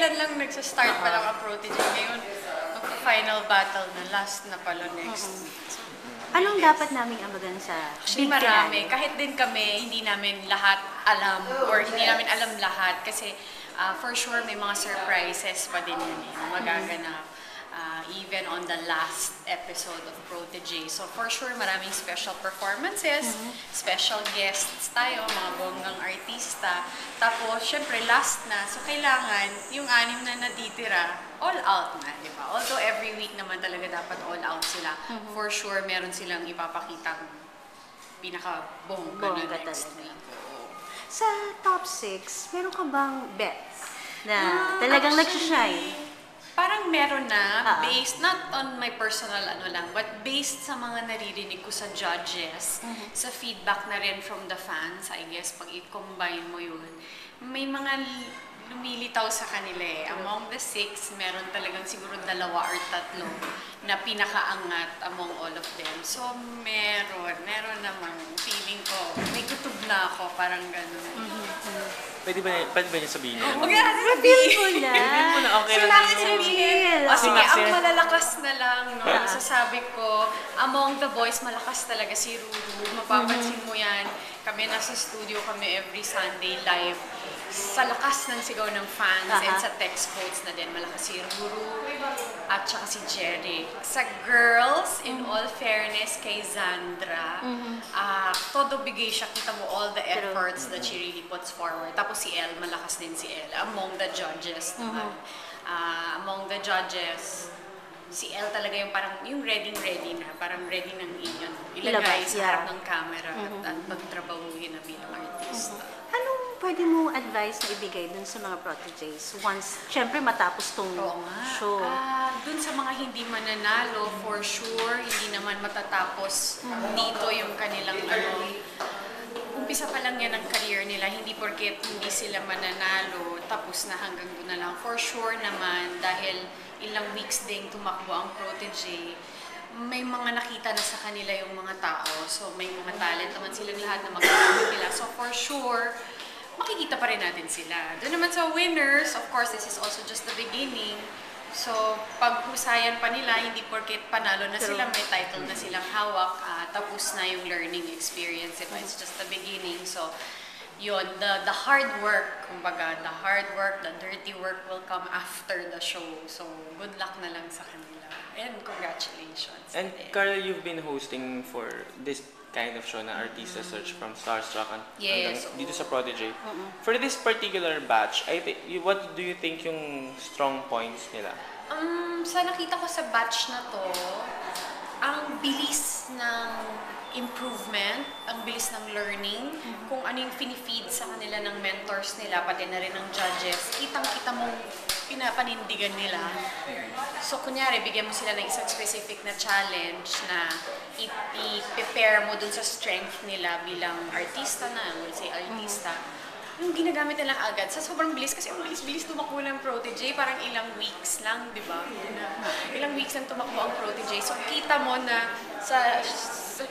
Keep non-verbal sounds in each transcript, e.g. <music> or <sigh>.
kailan lang nagsa-start pa lang ang Protege. Ngayon, final battle na last na pala next week. Anong dapat naming abagan sa Actually, big marami. finale? Kahit din kami, hindi namin lahat alam or hindi namin alam lahat kasi ah, for sure may mga surprises pa din yun eh, na magaganap. Ah, even on the last episode of Protege. So for sure, maraming special performances, special guests tayo, artista. Tapos, syempre, last na. So kailangan, yung anim na natitira, all out na, di ba? Although every week naman talaga dapat all out sila. For sure, meron silang ipapakita pinaka-bongga na next talaga. week. Oo. Sa top 6, meron ka bang bets na Ah, talagang nagsishine? Parang meron na, Ah. based, not on my personal ano lang, but based sa mga naririnig ko sa judges, Mm-hmm. sa feedback na rin from the fans, I guess, pag i-combine mo yun, may mga lumilitaw sa kanila eh. Among the six, meron talagang siguro dalawa or tatlo na pinakaangat among all of them. So, meron. Meron namang feeling ko. May kutub na ako, parang gano'n. Pwede ba, pwede ba niya sabihin yun? Huwag natin Reveal sabihin. mo na. Reveal mo na, okay lang natin yun. sabihin. O sige, Kasi- ang malalakas na lang, no? Ah. Masasabi ko, among the boys, malakas talaga si Ruru. Mapapansin mo yan. Kami nasa studio kami every Sunday live. Sa lakas ng sigaw ng fans Aha. and sa text quotes na din, malakas si Ruru at saka si Jerry. Sa girls, in all fairness kay Zandra, ah, todo bigay siya. Kita mo all the True. efforts that she really puts forward. Tapos si Elle, malakas din si Elle. Among the judges naman. Ah, among the judges, si Elle talaga yung parang, yung ready-ready na. Parang ready ng yun, ilagay Ilabas, sa yeah. harap ng camera at, at pagtrabahuhin na bilang artista. Anong pwede mong advice na ibigay dun sa mga proteges once, syempre matapos tong Oo nga. show? Ah, dun sa mga hindi mananalo, for sure, hindi naman matatapos dito yung kanilang ano. Umpisa pa lang yan ang career nila, hindi porket hindi sila mananalo, tapos na hanggang doon na lang. For sure naman, dahil ilang weeks ding tumakbo ang protege, may mga nakita na sa kanila yung mga tao. So may mga talent naman silang lahat na magagamit nila. So for sure, makikita pa rin natin sila. Doon naman sa winners, of course, this is also just the beginning. So, paghusayan pa nila, hindi porket panalo na sila, may title na silang hawak, ah, tapos na yung learning experience. Diba? It's just the beginning. So, yun, the, the hard work, kumbaga, the hard work, the dirty work will come after the show. So, good luck na lang sa kanila. And. Carla, you've been hosting for this kind of show na Artista Search from Starstruck and Yes, hanggang dito sa Prodigy. For this particular batch, I what do you think yung strong points nila? Um, sa nakita ko sa batch na to, ang bilis ng improvement, ang bilis ng learning, kung ano yung finifeed sa kanila ng mentors nila, pati na rin ng judges, kitang-kita mong pinapanindigan nila. So, kunyari, bigyan mo sila ng isang specific na challenge na i-prepare mo dun sa strength nila bilang artista na, we'll say artista. Yung ginagamit nila agad, sa sobrang bilis, kasi ang bilis-bilis tumakbo ng protege, parang ilang weeks lang, di ba? Ilang weeks lang tumakbo ang protege. So, kita mo na sa-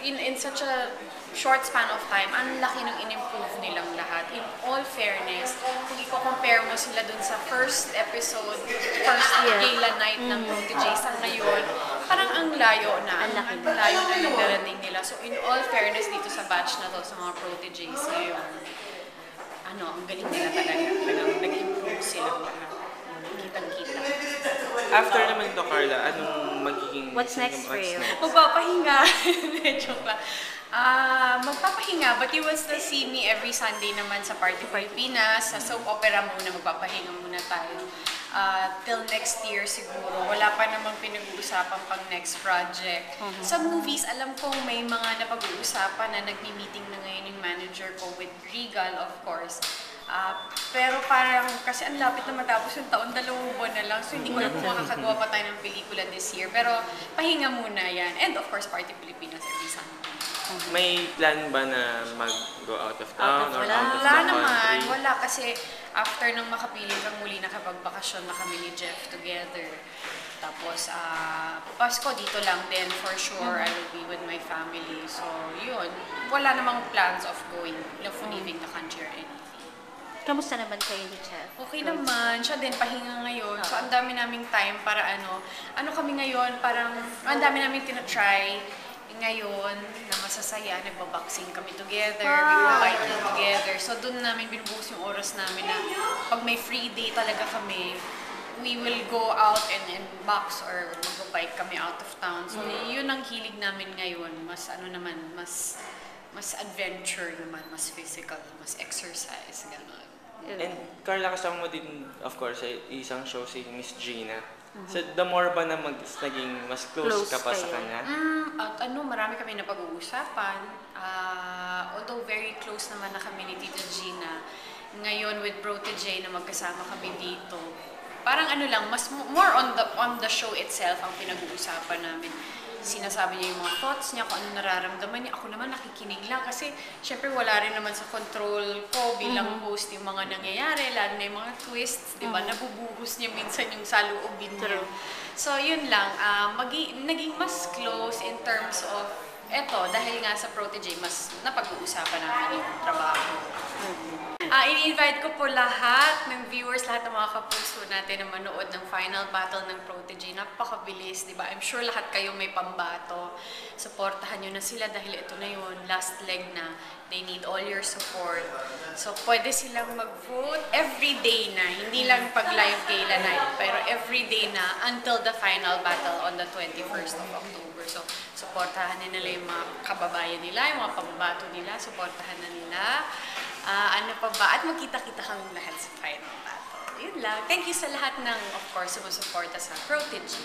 in, in such a short span of time, ang laki ng in-improve nilang lahat. In all fairness, kung i-compare mo sila dun sa first episode, first Yeah. gala night ng protege sa ngayon, parang ang layo na. Ang laki. Ang layo na ng darating nila. So, in all fairness dito sa batch na to, sa mga proteges ngayon, ano, ang galing nila talaga. Talagang nag-improve sila lahat. Kitang-kita. After naman to, Carla, anong magiging... What's next for you? Magpapahinga. <laughs> Joke lang. Ah, magpapahinga, but you will still see me every Sunday naman sa Party Pilipinas. Sa soap opera muna, magpapahinga muna tayo. Ah, till next year siguro. Wala pa namang pinag-uusapan pang next project. Sa movies, alam kong may mga napag-uusapan na nagmi-meeting na ngayon yung manager ko with Regal, of course. Ah, pero parang, kasi ang lapit na matapos yung taon, dalawang buwan na lang. So hindi ko alam kung makakagawa pa tayo ng pelikula this year. Pero pahinga muna yan. And of course, Party Pilipinas every Sunday. May plan ba na mag-go out of Out of- town or wala. out of Wala naman, wala kasi after nung makapiling kang muli nakapagbakasyon na kami ni Jeff together. Tapos, ah, Pasko dito lang din for sure. I will be with my family. So, yun. Wala namang plans of going, of leaving the country or anything. Kamusta naman kayo ni Chef? Okay naman. Siya din, pahinga ngayon. So, ang dami naming time para ano, ano kami ngayon, parang, ang dami naming tinatry ngayon na masasaya. Nagbaboxing kami together, Wow. biking together. So, doon namin binubuhos yung oras namin na pag may free day talaga kami, we will go out and, and box or mag-bike kami out of town. So, yun ang hilig namin ngayon. Mas ano naman, mas mas adventure naman, mas physical, mas exercise, gano'n. And Carla, kasama mo din, of course, sa isang show si Miss Gina. So, the more ba na mag, naging mas close, Close ka pa sa kayo. kanya? Mm, at ano, marami kami na pag-uusapan. Ah, although very close naman na kami ni Tita Gina, ngayon with Protege na magkasama kami dito, parang ano lang, mas mo- more on the on the show itself ang pinag-uusapan namin. Sinasabi niya yung mga thoughts niya, kung ano nararamdaman niya. Ako naman nakikinig lang kasi syempre wala rin naman sa control ko bilang host yung mga nangyayari, lalo na yung mga twists, di ba? Nabubuhos niya minsan yung saloobin niya. True. So, yun lang. ah, magi- naging mas close in terms of, eto, dahil nga sa Protege, mas napag-uusapan namin yung trabaho. Ah, ini-invite ko po lahat ng viewers, lahat ng mga kapuso natin na manood ng final battle ng Protege. Napakabilis, di ba? I'm sure lahat kayo may pambato. Supportahan nyo na sila dahil ito na yun, last leg na. They need all your support. So, pwede silang mag-vote every day na. Hindi lang pag live gala night, pero every day na until the final battle on the 21st of October. So, supportahan nila yung mga kababayan nila, yung mga pambato nila, supportahan na nila. Ah, ano pa ba? At magkita-kita kami lahat sa final battle. Yun lang. Thank you sa lahat ng, of course, sumusuporta sa Protege.